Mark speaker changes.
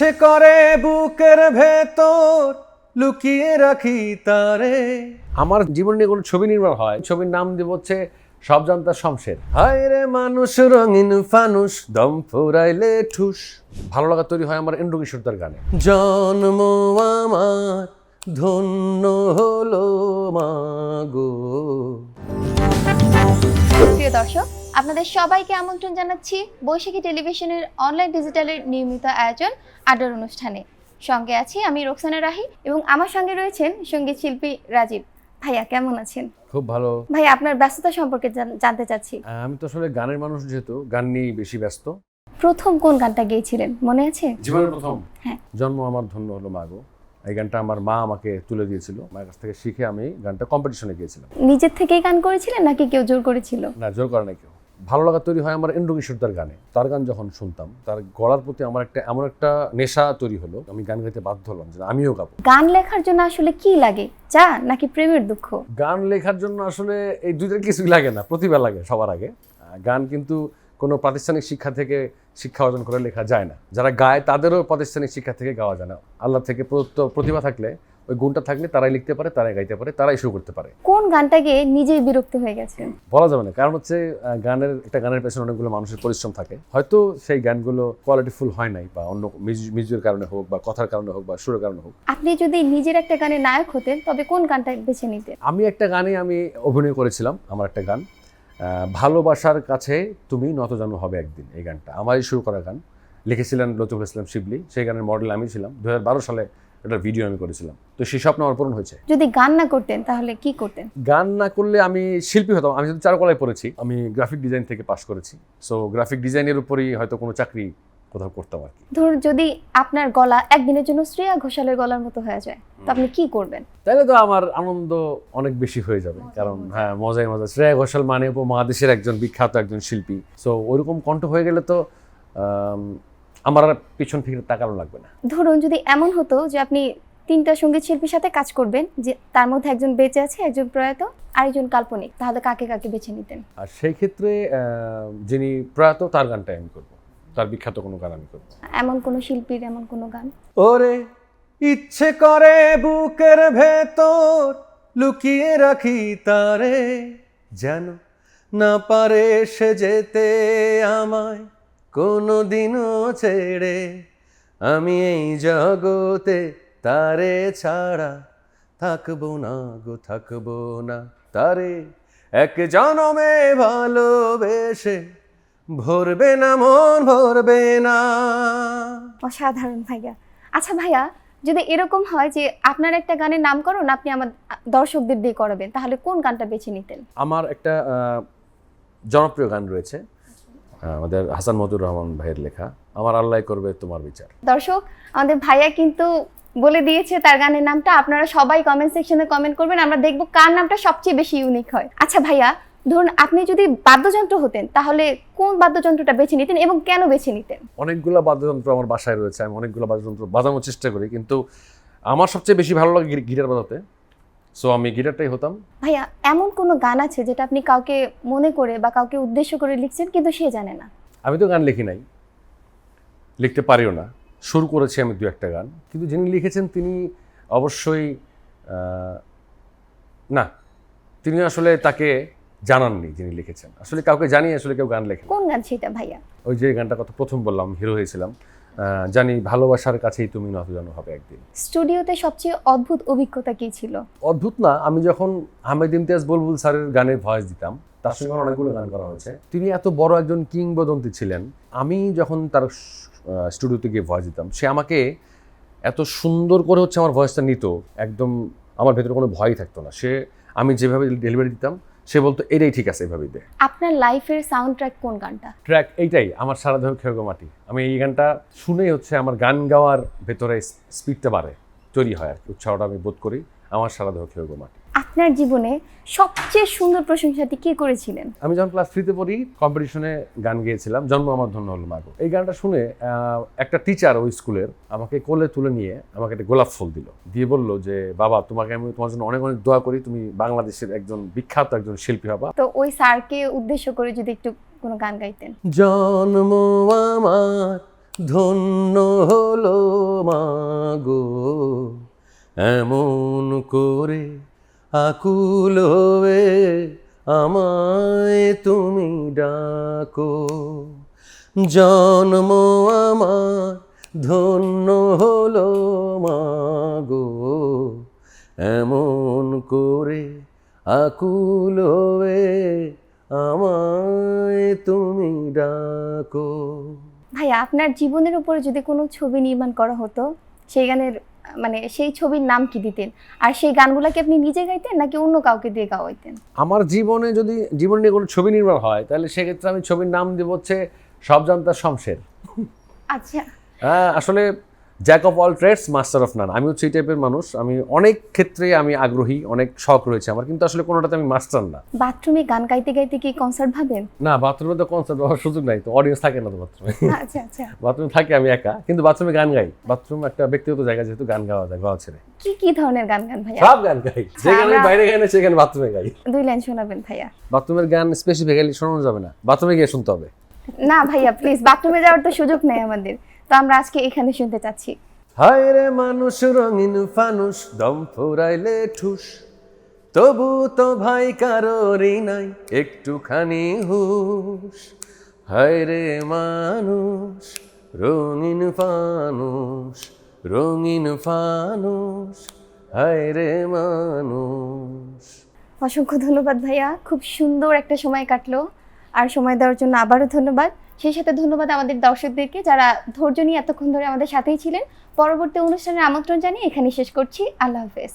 Speaker 1: ইচ্ছে করে বুকের ভেতর লুকিয়ে রাখি তারে। আমার জীবন নিয়ে কোনো ছবি নির্মাণ হয় ছবির নাম দিব হচ্ছে সব জানতা শমশের। হায় রে মানুষ রঙিন ফানুষ দম ফুরাইলে ঠুস। ভালো লাগা তৈরি হয় আমার এন্ড্রু কিশোরদার গানে। জন্ম আমার ধন্য হলো মাগো
Speaker 2: প্রিয় দর্শক আপনাদের সবাইকে আমন্ত্রণ জানাচ্ছি বৈশাখী টেলিভিশনের অনলাইন ডিজিটালের নিয়মিত আয়োজন আড্ডার অনুষ্ঠানে। সঙ্গে আছি আমি রোকসানা রাহি এবং আমার সঙ্গে রয়েছেন সংগীত শিল্পী রাজীব। ভাইয়া কেমন আছেন?
Speaker 1: খুব ভালো।
Speaker 2: ভাই আপনার ব্যস্ততা সম্পর্কে জানতে চাচ্ছি।
Speaker 1: আমি তো আসলে গানের মানুষ যেহেতু গান নিয়েই বেশি ব্যস্ত।
Speaker 2: প্রথম কোন গানটা গেয়েছিলেন? মনে আছে?
Speaker 1: জীবনের প্রথম।
Speaker 2: হ্যাঁ।
Speaker 1: জন্ম আমার ধন্য হলো মাগো এই গানটা আমার মা আমাকে তুলে দিয়েছিল। মায়ের কাছ থেকে শিখে আমি গানটা কম্পিটিশনে গিয়েছিলাম।
Speaker 2: নিজের থেকেই গান করেছিলেন নাকি কেউ জোর করেছিল?
Speaker 1: না জোর করে না কেউ। ভালো লাগা তৈরি হয় আমার এন্ড্রু কিশোরদার গানে। তার গান যখন শুনতাম তার গলার প্রতি আমার একটা এমন একটা নেশা তৈরি হলো আমি গান গাইতে বাধ্য হলাম যে আমিও গাবো।
Speaker 2: গান লেখার জন্য আসলে কি লাগে? চা নাকি প্রেমের দুঃখ?
Speaker 1: গান লেখার জন্য আসলে এই দুইটার কিছুই লাগে না প্রতিভা লাগে সবার আগে। গান কিন্তু কোনো প্রাতিষ্ঠানিক শিক্ষা থেকে শিক্ষা অর্জন করে লেখা যায় না। যারা গায় তাদেরও প্রাতিষ্ঠানিক শিক্ষা থেকে গাওয়া যায় না। আল্লাহ থেকে প্রদত্ত প্রতিভা থাকলে ওই গুণটা থাকলে তারাই লিখতে পারে তারাই গাইতে পারে তারাই শুরু করতে পারে।
Speaker 2: কোন গানটা গেয়ে নিজেই বিরক্ত হয়ে গেছেন
Speaker 1: বলা যাবে না। কারণ হচ্ছে গানের একটা গানের পেছনে অনেকগুলো মানুষের পরিশ্রম থাকে। হয়তো সেই গানগুলো কোয়ালিটিফুল হয় নাই বা অন্য মিউজিকের কারণে হোক বা কথার কারণে হোক বা সুরের কারণে হোক।
Speaker 2: আপনি যদি নিজের একটা গানে নায়ক হতেন তবে কোন গানটা বেছে নিতেন?
Speaker 1: আমি একটা গানে আমি অভিনয় করেছিলাম আমার একটা গান। ভালোবাসার কাছে তুমি নত জানো হবে একদিন এই গানটা। আমারই শুরু করা গান। লিখেছিলেন লতিফুল ইসলাম শিবলি সেই গানের মডেল আমি ছিলাম। দুই হাজার বারো সালে এটার ভিডিও আমি করেছিলাম। তো সেই স্বপ্ন আমার পূরণ হয়েছে।
Speaker 2: যদি গান না করতেন তাহলে কি করতেন?
Speaker 1: গান না করলে আমি শিল্পী হতাম। আমি যদি চারকলায় পড়েছি আমি গ্রাফিক ডিজাইন থেকে পাশ করেছি। সো গ্রাফিক ডিজাইনের উপরই হয়তো কোনো চাকরি কোথাও করতাম আর কি।
Speaker 2: ধরুন যদি আপনার গলা একদিনের জন্য শ্রেয়া ঘোষালের গলার মতো হয়ে যায় তো আপনি কি করবেন?
Speaker 1: তাহলে তো আমার আনন্দ অনেক বেশি হয়ে যাবে। কারণ হ্যাঁ মজাই মজা শ্রেয়া ঘোষাল মানে উপমহাদেশের একজন বিখ্যাত একজন শিল্পী। সো ওইরকম কণ্ঠ হয়ে গেলে তো আমার আর পিছন ফিরে তাকানো লাগবে না।
Speaker 2: ধরুন যদি এমন হতো যে আপনি তিনটা সংগীত শিল্পীর সাথে কাজ করবেন যে তার মধ্যে একজন বেঁচে আছে একজন প্রয়াত আরেকজন কাল্পনিক তাহলে কাকে কাকে বেছে নিতেন?
Speaker 1: আর সেই ক্ষেত্রে যিনি প্রয়াত তার গানটা আমি করব। তার বিখ্যাত কোনো গান আমি করব
Speaker 2: এমন কোনো শিল্পীর এমন কোনো গান?
Speaker 1: ওরে ইচ্ছে করে বুকের ভেতর লুকিয়ে রাখি তারে যেন না পারে সে যেতে আমায়। কোনো দিনও ছেড়ে আমি এই জগতে তারে ছাড়া থাকব না গো থাকব না তারে। এক জনমে ভালোবেসে ভরবে না মন ভরবে না।
Speaker 2: অসাধারণ ভাইয়া। আচ্ছা ভাইয়া যদি এরকম হয় যে আপনার একটা গানের নামকরণ আপনি আমার দর্শকদের দিয়ে করাবেন তাহলে কোন গানটা বেছে নিতেন?
Speaker 1: আমার একটা জনপ্রিয় গান রয়েছে। আমাদের হাসান মতুর রহমান ভাইয়ের লেখা আমার আল্লাহ করবে তোমার বিচার।
Speaker 2: দর্শক আমাদের ভাইয়া কিন্তু বলে দিয়েছে তার গানের নামটা। আপনারা সবাই কমেন্ট সেকশনে কমেন্ট করবেন আমরা দেখব কার নামটা সবচেয়ে বেশি ইউনিক হয়। আচ্ছা ভাইয়া ধরুন আপনি যদি বাদ্যযন্ত্র হতেন তাহলে কোন বাদ্যযন্ত্রটা বেছে নিতেন এবং কেন বেছে নিতেন?
Speaker 1: অনেকগুলো বাদ্যযন্ত্র আমার বাসায় রয়েছে আমি অনেকগুলো বাদ্যযন্ত্র বাজানোর চেষ্টা করি কিন্তু আমার সবচেয়ে বেশি ভালো লাগে গিটার বাজাতে। সো আমি গিটারটাই হতাম।
Speaker 2: ভাইয়া এমন কোনো গান আছে যেটা আপনি কাউকে মনে করে বা কাউকে উদ্দেশ্য করে লিখছেন কিন্তু সে জানে না?
Speaker 1: আমি তো গান লিখি নাই। লিখতে পারিও না। শুরু করেছি আমি দু একটা গান। কিন্তু যিনি লিখেছেন তিনি অবশ্যই না। তিনি আসলে তাকে জানাননি যিনি লিখেছেন। আসলে কাউকে জানিয়ে আসলে কেউ গান লেখে
Speaker 2: কোন গান সেটা ভাইয়া?
Speaker 1: ওই যে গানটা কথা প্রথম বললাম হিরো হয়েছিলাম। জানি ভালোবাসার কাছেই তুমি নত হবে একদিন।
Speaker 2: স্টুডিওতে সবচেয়ে অদ্ভুত অভিজ্ঞতা কি ছিল?
Speaker 1: অদ্ভুত না আমি যখন আহমেদ ইমতিয়াজ বুলবুল স্যারের গানের ভয়েস দিতাম তার সঙ্গে আমার অনেকগুলো গান করা হয়েছে। তিনি এত বড় একজন কিংবদন্তি ছিলেন আমি যখন তার স্টুডিওতে গিয়ে ভয়েস দিতাম সে আমাকে এত সুন্দর করে হচ্ছে আমার ভয়েসটা নিত একদম আমার ভেতরে কোনো ভয়ই থাকতো না। সে আমি যেভাবে ডেলিভারি দিতাম সে বলতো এটাই ঠিক আছে এভাবেই দে।
Speaker 2: আপনার লাইফের সাউন্ড ট্র্যাক কোন গানটা?
Speaker 1: ট্র্যাক এইটাই আমার সারা দেহ খেয়ে মাটি। আমি এই গানটা শুনেই হচ্ছে আমার গান গাওয়ার ভেতরে স্পিডটা বাড়ে তৈরি হয় আর কি উৎসাহটা আমি বোধ করি আমার সারা দেহ খেয়ে মাটি।
Speaker 2: আপনার জীবনে সবচেয়ে সুন্দর প্রশংসাটি কে করেছিলেন?
Speaker 1: আমি যখন ক্লাস থ্রিতে পড়ি কম্পিটিশনে গান গেয়েছিলাম জন্ম আমার ধন্য হল মাগো এই গানটা শুনে একটা টিচার ওই স্কুলের আমাকে কোলে তুলে নিয়ে আমাকে একটা গোলাপ ফুল দিল। দিয়ে বলল যে বাবা তোমাকে আমি তোমার জন্য অনেক অনেক দোয়া করি তুমি বাংলাদেশের একজন বিখ্যাত একজন শিল্পী হবা।
Speaker 2: তো ওই স্যারকে উদ্দেশ্য করে যদি একটু কোনো গান গাইতেন।
Speaker 1: জন্ম আমার ধন্য হলো মাগো এমন করে আকুল আমায় তুমি ডাকো। জন্ম আমার, ধন্য হলো মাগো। এমন করে আকুল হয়ে আমায় তুমি ডাকো।
Speaker 2: ভাই, আপনার জীবনের উপরে যদি কোনো ছবি নির্মাণ করা হতো, সেই গানের মানে সেই ছবির নাম কি দিতেন? আর সেই গানগুলো কি আপনি নিজে গাইতেন নাকি অন্য কাউকে দিয়ে গাওয়াইতেন?
Speaker 1: আমার জীবনে যদি জীবন নিয়ে কোনো ছবি নির্ভর হয় তাহলে সেক্ষেত্রে আমি ছবির নাম দেব হচ্ছে সব জানতার শমশের।
Speaker 2: আচ্ছা।
Speaker 1: হ্যাঁ আসলে jack of all trades master of none আমি হচ্ছে এই টাইপের মানুষ। আমি অনেক ক্ষেত্রে আমি আগ্রহী অনেক শখ রয়েছে আমার। কিন্তু আসলে কোনোটাতে আমি মাস্টার না।
Speaker 2: বাথরুমে গান গাইতে গাইতে কি কনসার্ট ভাবেন?
Speaker 1: না বাথরুমে তো কনসার্ট হওয়ার সুযোগ নাই। তো অডিয়েন্স থাকে না তো বাথরুমে
Speaker 2: আচ্ছা আচ্ছা।
Speaker 1: বাথরুমে থাকি আমি একা কিন্তু বাথরুমে গান গাই। বাথরুম একটা ব্যক্তিগত জায়গা যেহেতু গান গাওয়া যায় গাওয়া ছেড়ে।
Speaker 2: কি কি ধরনের গান গান ভাইয়া?
Speaker 1: সব গান গাই। যেখানে বাইরে গাই না সেখানে বাথরুমে গাই।
Speaker 2: দুই লাইন শোনাবেন ভাইয়া।
Speaker 1: বাথরুমের গান স্পেসিফিক্যালি শোনানো যাবে না। বাথরুমে গিয়ে শুনতে হবে।
Speaker 2: না ভাইয়া প্লিজ বাথরুমে যাওয়ার তো সুযোগ নেই আমাদের। তো আমরা আজকে এখানে শুনতে চাচ্ছি।
Speaker 1: হায় রে মানুষ রঙিন ফানুষ দম ফুরাইলে ঠুস। তবু তো ভাই কারোরই নাই একটুখানি হুশ। হায় রে মানুষ রঙিন ফানুষ রঙিন ফানুষ। হায় রে মানুষ।
Speaker 2: অসংখ্য ধন্যবাদ ভাইয়া খুব সুন্দর একটা সময় কাটলো। আর সময় দেওয়ার জন্য আবারও ধন্যবাদ। সেই সাথে ধন্যবাদ আমাদের দর্শকদেরকে যারা ধৈর্য নিয়ে এতক্ষণ ধরে আমাদের সাথেই ছিলেন। পরবর্তী অনুষ্ঠানের আমন্ত্রণ জানিয়ে এখানে শেষ করছি। আল্লাহ হাফেজ।